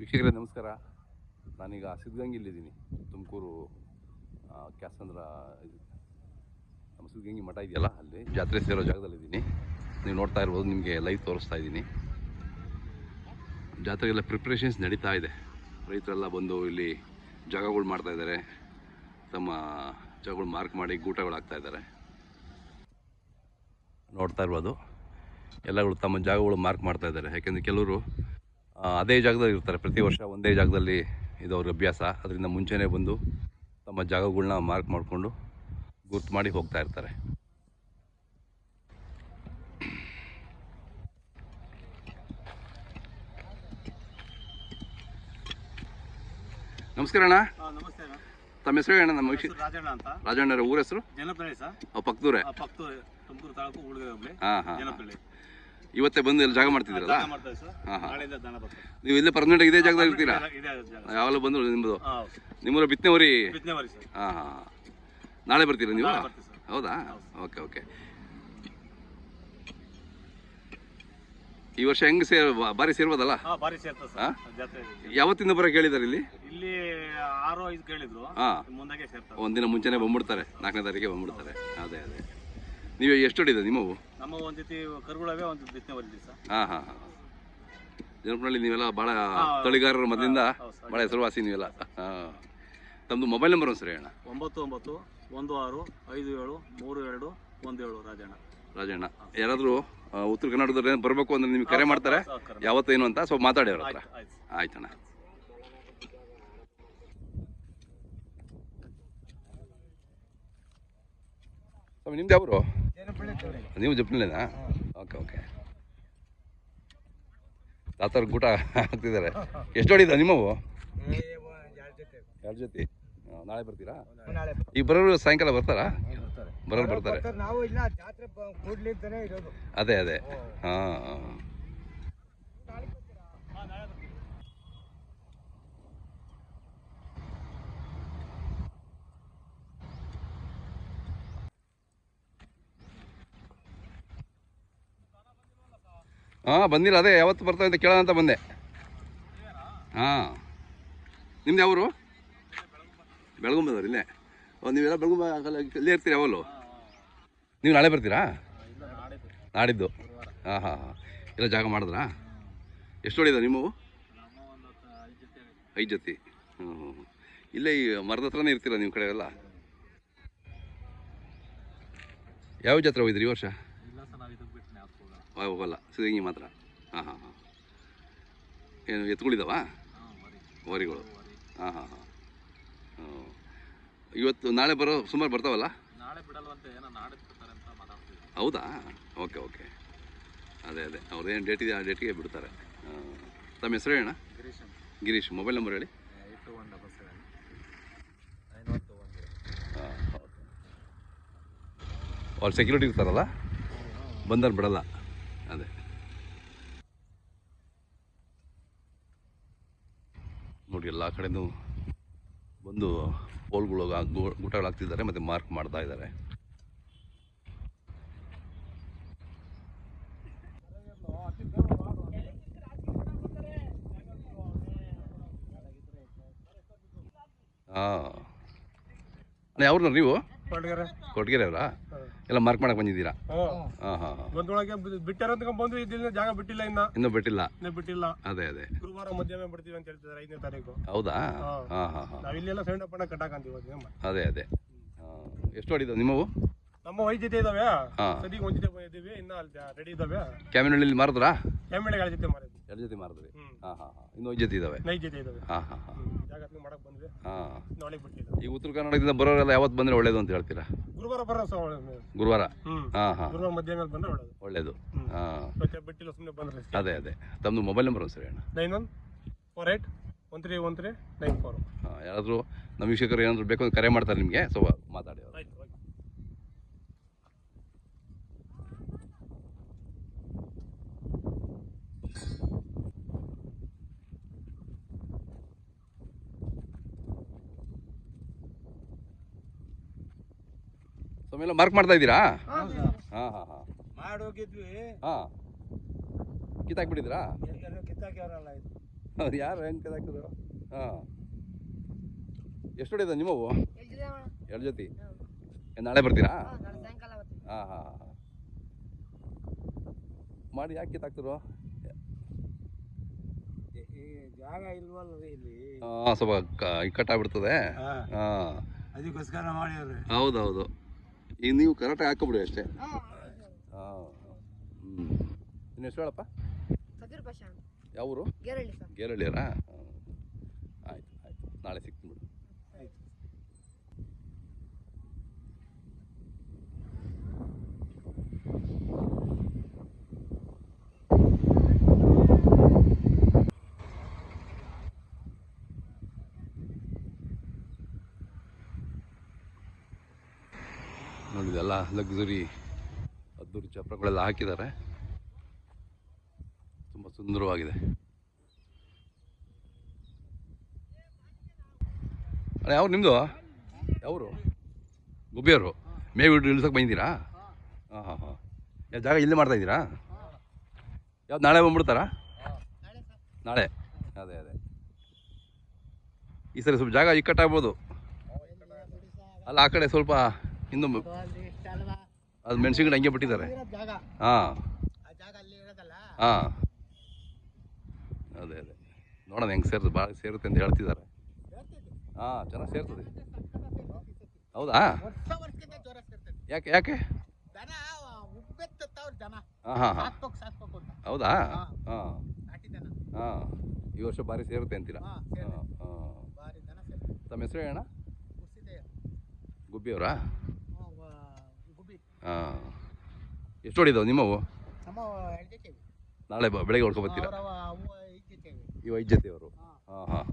ವೀಕ್ಷಕರೇ, ನಮಸ್ಕಾರ. ನಾನೀಗ ಸಿದ್ಧಗಂಗಿಲ್ಲಿದ್ದೀನಿ ತುಮಕೂರು ಕ್ಯಾಸಂದ್ರ ನಮ್ಮ ಸಿದ್ಧಗಂಗೆ ಮಠ ಇದೆಯಲ್ಲ ಅಲ್ಲಿ. ಜಾತ್ರೆ ಸೇರೋ ಜಾಗದಲ್ಲಿದ್ದೀನಿ. ನೀವು ನೋಡ್ತಾ ಇರ್ಬೋದು, ನಿಮಗೆ ಲೈವ್ ತೋರಿಸ್ತಾ ಇದ್ದೀನಿ. ಜಾತ್ರೆಗೆಲ್ಲ ಪ್ರಿಪ್ರೇಷನ್ಸ್ ನಡೀತಾ ಇದೆ. ರೈತರೆಲ್ಲ ಬಂದು ಇಲ್ಲಿ ಜಾಗಗಳು ಮಾಡ್ತಾ ಇದ್ದಾರೆ. ತಮ್ಮ ಜಾಗಗಳು ಮಾರ್ಕ್ ಮಾಡಿ ಗೂಟಗಳು ಹಾಕ್ತಾ ಇದ್ದಾರೆ. ನೋಡ್ತಾ ಇರ್ಬೋದು. ಎಲ್ಲಗಳು ತಮ್ಮ ಜಾಗಗಳು ಮಾರ್ಕ್ ಮಾಡ್ತಾ ಇದ್ದಾರೆ. ಯಾಕೆಂದರೆ ಕೆಲವರು ಅದೇ ಜಾಗದಲ್ಲಿ ಇರ್ತಾರೆ. ಪ್ರತಿ ವರ್ಷ ಒಂದೇ ಜಾಗದಲ್ಲಿ ಇದು ಅವ್ರ ಅಭ್ಯಾಸ. ಅದರಿಂದ ಮುಂಚೆನೇ ಬಂದು ತಮ್ಮ ಜಾಗಗಳನ್ನ ಮಾರ್ಕ್ ಮಾಡಿಕೊಂಡು ಗುರ್ತು ಮಾಡಿ ಹೋಗ್ತಾ ಇರ್ತಾರೆ. ನಮಸ್ಕಾರ ಅಣ್ಣ. ನಮಸ್ತೆ ತಮ್ಮ ಹೆಸರು ಅಣ್ಣ ನಮ್ಮ ರಾಜಣ್ಣ ಅಂತ. ರಾಜಣ್ಣರ ಊರ ಹೆಸರು? ಜನಪ್ರಿಯ ಅವ್ ಪಕ್ಕದೂರೇ? ತುಮಕೂರು ತಾಲೂಕು ಹಾಂ ಹಾಂ ಇವತ್ತೇ ಬಂದು ಇಲ್ಲಿ ಜಾಗ ಮಾಡ್ತಿದ್ದೀರಲ್ಲ? ಹಾ, ಹಾ. ನೀವು ಇಲ್ಲೇ ಪರ್ಮನೆಂಟ್ ಇದೇ ಜಾಗದಲ್ಲಿ ಇರ್ತೀರಾ? ಯಾವಾಗಲೂ ಬಂದು ನಿಮ್ಮದು ನಿಮ್ಮೂರ ಬಿತ್ತನೆವರಿ? ಹಾಂ ಹಾಂ ನಾಳೆ ಬರ್ತೀರಾ ನೀವು? ಹೌದಾ? Okay okay. ಈ ವರ್ಷ ಹೆಂಗ್ ಸೇರ್ ಬಾರಿ ಸೇರ್ಬೋದಲ್ಲ? ಯಾವತ್ತಿಂದ ಬರ ಕೇಳಿದಾರೆ ಇಲ್ಲಿ? ಇಲ್ಲಿ ಆರು ಐದು ಕೇಳಿದ್ರು. ಹಾಂ. ಮುಂದಾಗೆ ಸೇರ್ತಾರೆ ಒಂದಿನ ಮುಂಚೆನೆ ಬಂದ್ಬಿಡ್ತಾರೆ. ನಾಲ್ಕನೇ ತಾರೀಕಿಗೆ ಬಂದ್ಬಿಡ್ತಾರೆ. ಅದೇ ಅದೇ. ನೀವು ಎಷ್ಟು ಹೊಡಿದ ನಿಮ್ಮವು ನಮ್ಮ ಒಂದು ಜೊತೆ ಕರುಗಳವೆ ಒಂದು ಬಿತ್ತನೆವರಿ ಇದೆ ಸರ್. ಹಾಂ ಹಾಂ ಹಾಂ. ನೀವೆಲ್ಲ ಭಾಳ. ತಳಿಗಾರರ ಮೊದಲಿಂದ ಭಾಳ ಹೆಸರುವಾಸಿ ನೀವೆಲ್ಲ. ಹಾಂ. ತಮ್ಮದು ಮೊಬೈಲ್ ನಂಬರ್ ಒಂದು ಸರಿ ಅಣ್ಣ ಒಂಬತ್ತು ಒಂಬತ್ತು ಒಂದು ಆರು ಐದು ಏಳು ಮೂರು ಎರಡು ಒಂದು ಏಳು ರಾಜಣ್ಣ. ರಾಜಣ್ಣ ಯಾರಾದರೂ ಉತ್ತರ ಕನ್ನಡದವ್ರು ಬರಬೇಕು ಅಂದರೆ ನಿಮ್ಗೆ ಕರೆ ಮಾಡ್ತಾರೆ. ಯಾವತ್ತೇನು ಅಂತ ಸ್ವಲ್ಪ ಮಾತಾಡಿ ಅವ್ರ ಹತ್ರ. ಆಯ್ತು ಆಯ್ತು. ಆಯ್ತಣ್ಣ. ಸ್ವಾಮಿ ನಿಮ್ದು ಯಾವರು? ನೀವು ಜಪ್ನಲ್ಲೇನಾ ಓಕೆ ಓಕೆ. ತಾತರ ಗೂಟ ಹಾಕ್ತಿದ್ದಾರೆ. ಎಷ್ಟು ಹೊಡಿದ ನಿಮ್ಮವು? ಎರಡು ಜೊತೆ. ನಾಳೆ ಬರ್ತೀರಾ? ಈಗ ಬರೋರು ಸಾಯಂಕಾಲ ಬರ್ತಾರಾ? ಬರೋರು ಬರ್ತಾರೆ. ಅದೇ ಅದೇ. ಹಾಂ ಹಾಂ. ಬಂದಿಲ್ಲ, ಅದೇ ಯಾವತ್ತು ಬರ್ತಾ ಅಂತ ಕೇಳೋಣ ಅಂತ ಬಂದೆ. ಹಾಂ. ನಿಮ್ದು ಯಾವರು? ಬೆಳಗುಂಬದವ್ರು, ಇಲ್ಲೇ. ನೀವೆಲ್ಲ ಬೆಳಗುಂಬ ಇಲ್ಲೇ ಇರ್ತೀರಿ ಯಾವಲ್ಲೂ ನೀವು ನಾಳೆ ಬರ್ತೀರಾ? ನಾಡಿದ್ದು. ಹಾಂ ಹಾಂ ಹಾಂ. ಎಲ್ಲ ಜಾಗ ಮಾಡಿದ್ರಾ? ಎಷ್ಟು ಹೊಡಿದ ನಿಮ್ಮವು? ಐದು ಜೊತೆ. ಹ್ಞೂ ಹ್ಞೂ. ಇಲ್ಲೇ ಈ ಮರದ ಹತ್ರನೇ ಇರ್ತೀರ ನಿಮ್ಮ ಕಡೆ ಎಲ್ಲ? ಯಾವ ಜಾತ್ರೆ ಹೋಗಿದ್ರಿ ಈ ವರ್ಷ ಇಲ್ಲ ಸರ್ ನಾವು ಇದಕ್ಕೆ ಬಿಟ್ಟು ನಾವು ಹೋಗಲ್ಲ. ಹೋಗಲ್ಲ ಮಾತ್ರ. ಹಾಂ ಹಾಂ ಹಾಂ. ಏನು ಎತ್ತುಗಳಿದಾವಾ ವರಿಗಳು. ಹಾಂ ಹಾಂ ಹಾಂ. ಇವತ್ತು ನಾಳೆ ಬರೋ ಸುಮಾರು ಬರ್ತಾವಲ್ಲ? ಹೌದಾ? Okay okay. ಅದೇ ಅದೇ. ಅವ್ರದ್ದೇನು ಡೇಟ್ ಇದೆ ಆ ಡೇಟಿಗೆ ಬಿಡ್ತಾರೆ. ತಮ್ಮ ಹೆಸರು ಹೇಳೋಣ ಗಿರೀಶ್ ಗಿರೀಶ್. ಮೊಬೈಲ್ ನಂಬರ್ ಹೇಳಿ. ಅವ್ರು ಸೆಕ್ಯೂರಿಟಿ ಇರ್ತಾರಲ್ಲ? ಬಂದಲ್ಲಿ ಬಿಡಲ್ಲ. ಅದೇ. ನೋಡಿ ಎಲ್ಲ ಕಡೆನೂ ಬಂದು ಪೋಲ್ಗಳು ಗೂಟಗಳು ಹಾಕ್ತಿದ್ದಾರೆ ಮತ್ತು ಮಾರ್ಕ್ ಮಾಡ್ತಾ ಇದ್ದಾರೆ. ಹಾಂ. ಯಾವ್ರನ್ನ ನೀವು? ಕೊಟ್ಗೆರೆ ಅವರಾ? ಎಲ್ಲ ಮಾರ್ಕ್ ಮಾಡಕ್ ಬಂದಿದ್ದೀರಾ? ಹಾಂ. ಹಾಂ. ಹಾಂ ಬಂದೊಳಗೆ ಬಿಟ್ಟಾರ ಅಂತ ಬಂದ್ವಿ ಇದಿಲ್ಲ ಜಾಗ ಬಿಟ್ಟಿಲ್ಲ ಇನ್ನ. ಇನ್ನೂ ಬಿಟ್ಟಿಲ್ಲ? ಇನ್ನ ಬಿಟ್ಟಿಲ್ಲ. ಅದೇ ಅದೇ. ಗುರುವಾರ ಮಧ್ಯಾಹ್ನ ಬಿಡ್ತೀವಿ ಅಂತ ಹೇಳ್ತಿದ್ದಾರೆ ಐದನೇ ತಾರೀಕು. ಹೌದಾ? ಹಾಂ. ಹಾಂ ಹಾಂ ನಾವ್ ಇಲ್ಲೆಲ್ಲ ಸಣ್ಣ ಪಣ್ಣ ಕಟ್ಟಾಕಂತೀವಿ ಇವಾಗ. ಅದೇ ಅದೇ. ಹಾಂ. ಎಷ್ಟು ಹೊಡಿದ ನಿಮ್ಮವು? ನಮ್ಮ ಐದು ಜೊತೆ ಇದಾವೆ. ಹಾಂ. ಸದ್ಯಕ್ಕೆ ಒಂದ್ ಜೊತೆ ಬಂದಿದ್ದೀವಿ ಇನ್ನ ಅಲ್ಲಿ ರೆಡಿ ಇದಾವೆ. ಕ್ಯಾಮಿನಲ್ಲಿ ಮಾರಿದ್ರಾ? ಎಮ್ಮೆಳೆ ಗಾಳಿ ಜೊತೆ ಮಾರಿದ್ವಿ. ಎರಡು ಜೊತೆ ಮಾರಿದ್ರಿ? ಹ್ಮ್. ಹಾಂ ಹಾಂ ಹಾಂ. ಇನ್ನೂ ಐದು ಜೊತೆ ಇದಾವೆ? ನೈಟ್ ಜೊತೆ ಇದಾವೆ. ಹಾಂ ಹಾಂ ಹಾಂ. ಜಾಗ ಮಾಡಕ್ ಬಂದ್ವಿ. ಹಾಂ. ನಾಳೆ ಬಿಟ್ಟಿಲ್ಲ. ಈ ಉತ್ತರ ಕರ್ನಾಟಕದಿಂದ ಬರೋರೆಲ್ಲ ಯಾವತ್ತು ಬಂದರೆ ಒಳ್ಳೇದು ಅಂತ ಹೇಳ್ತೀರಾ? ಗುರುವಾರ ಬರೋ ಸ- ಗುರುವಾರ? ಹ್ಮ್. ಹಾಂ ಹಾಂ. ಗುರುವಾರ ಮಧ್ಯಾಹ್ನ ಮೇಲೆ ಬಂದ್ರೆ ಒಳ್ಳೇದು. ಹ್ಮ್. ಹಾಂ. ಮತ್ತೆ ಬಿಟ್ಟಿಲ್ಲ ಸುಮ್ಮನೆ ಬಂದ್ರೆ ಅದೇ ಅದೇ. ತಮ್ಮದು ಮೊಬೈಲ್ ನಂಬರ್ ಒಂದು ಸರಿ ಅಣ್ಣ nine one four eight one three one three nine four. ಹಾಂ ಯಾರಾದರೂ ನಮ್ಮ ವೀಕ್ಷಕರು ಏನಾದರೂ ಬೇಕು ಅಂತ ಕರೆ ಮಾಡ್ತಾರೆ ನಿಮಗೆ ಸೊ ಮಾತಾಡಿ ಎಲ್ಲ ಮಾರ್ಕ್ ಮಾಡ್ತಾ ಇದ್ದೀರಾ? ಹಾಂ ಹಾಂ ಹಾಂ ಮಾಡೋಗಿದ್ವಿ ಹಾಂ. ಕಿತ್ತಾಕ್ಬಿಟ್ಟಿದ್ದೀರಾ? ಎಲ್ಲರೂ ಕಿತ್ತಾಕ್ಯಾರಲ್ಲ ಇದು. ಅವ್ರು ಯಾರು ಹೆಂಗೆ ಕಿತ್ತಾಕಿದ್ರು ಹಾಂ. ಎಷ್ಟು ಹೊಡಿದ ನಿಮ್ಮವು? ಎರಡು ಜೊತೆ. ನಾಳೆ ಬರ್ತೀರಾ? ಹಾ, ನಾಳೆ ಸಾಯಂಕಾಲ ಬರ್ತೀನಿ. ಹಾಂ ಹಾಂ ಮಾಡಿ ಯಾಕೆ ಕಿತ್ತಾಕ್ತಿರು ಜಾಗ ಇಲ್ವಲ್ಲ ಇಲ್ಲಿ. ಹಾಂ ಸ್ವಲ್ಪ ಕ ಇಕ್ಕಟ್ಟಾಗ್ಬಿಡ್ತದೆ ಹಾ, ಹಾಂ. ಅದಕ್ಕೋಸ್ಕರ ಹೌದು ಹೌದೌದು. ಈಗ ನೀವು ಕರೆಕ್ಟಾಗಿ ಹಾಕೊಬಿಡಿ ಅಷ್ಟೇ. ಹಾ, ಹಾಂ ಹ್ಞೂ ನಿನ್ನ ಹೆಸರು ಹೇಳಪ್ಪ? ಸಬೀರ್ ಪಾಷಾ ಯಾವ ಊರು ಗೇರಳ್ಳಿ ಸರ್. ಗೇರಳ್ಳಿಯರಾ? ಆಯ್ತು ಆಯ್ತು. ನಾಳೆ ಸಿಗ್ತೀನಿ ಬಿಡು. ನೋಡಿದೆಲ್ಲ ಲಗ್ಸುರಿ ಅದ್ದೂರಿ ಚಪ್ರಗಳೆಲ್ಲ ಹಾಕಿದ್ದಾರೆ. ತುಂಬ ಸುಂದರವಾಗಿದೆ. ಅಲ್ಲ ಯಾವ್ರು ನಿಮ್ಮದು ಯಾವರು? ಗುಬ್ಬಿಯವರು ಮೇವು ಇಳಿಸೋಕೆ ಬಂದಿದ್ದೀರಾ? ಹಾಂ ಹಾಂ ಹಾಂ. ಯಾವ ಜಾಗ ಇಲ್ಲಿ ಮಾಡ್ತಾ ಇದ್ದೀರಾ? ಯಾವ್ದು, ನಾಳೆ ಬಂದ್ಬಿಡ್ತಾರಾ? ನಾಳೆ. ಅದೇ ಅದೇ. ಈ ಸರಿ ಸ್ವಲ್ಪ ಜಾಗ ಇಕ್ಕಟ್ಟಾಗ್ಬೋದು. ಅಲ್ಲ, ಆ ಕಡೆ ಸ್ವಲ್ಪ ಇನ್ನು ಅದು ಮೆಣಸಿನ ಗಿಡ ಹಂಗೆ ಬಿಟ್ಟಿದ್ದಾರೆ. ಜಾಗ. ಹಾಂ. ಆ ಜಾಗ ಅಲ್ಲಿ ಇರೋದಲ್ಲ? ಹಾಂ. ಅದೇ ಅದೇ. ನೋಡೋಣ ಹೆಂಗೆ ಸೇರ್ತದೆ ಭಾಳ ಸೇರುತ್ತೆ ಅಂತ ಹೇಳ್ತಿದ್ದಾರೆ. ಹಾಂ ಚೆನ್ನಾಗಿ ಸೇರ್ತದೆ. ಹೌದಾ? ಯಾಕೆ ಯಾಕೆ? ಹೌದಾ? ಹಾ. ಹಾಂ. ಈ ವರ್ಷ ಭಾರಿ ಸೇರುತ್ತೆ ಅಂತೀರಾ? ಹಾ ಹಾಂ ತಮ್ಮ ಹೆಸರು ಗುಬ್ಬಿ ಗುಬ್ಬಿಯವರಾ ಗುಬ್ಬಿ ಹಾಂ. ಎಷ್ಟು ಹೊಡಿದಾವೆ ನಿಮ್ಮವು ನಮ್ಮ ನಾಳೆ ಬಾ ಬೆಳಗ್ಗೆ ಹೊಡ್ಕೊ ಬರ್ತೀರಾ? ಈ ವೈದ್ಯತೆಯವರು ಇದ್ದಿದ್ದೇವೆ ಇವು ಐದು ಜೊತೆಯವರು. ಹಾ. ಹಾಂ ಹಾಂ.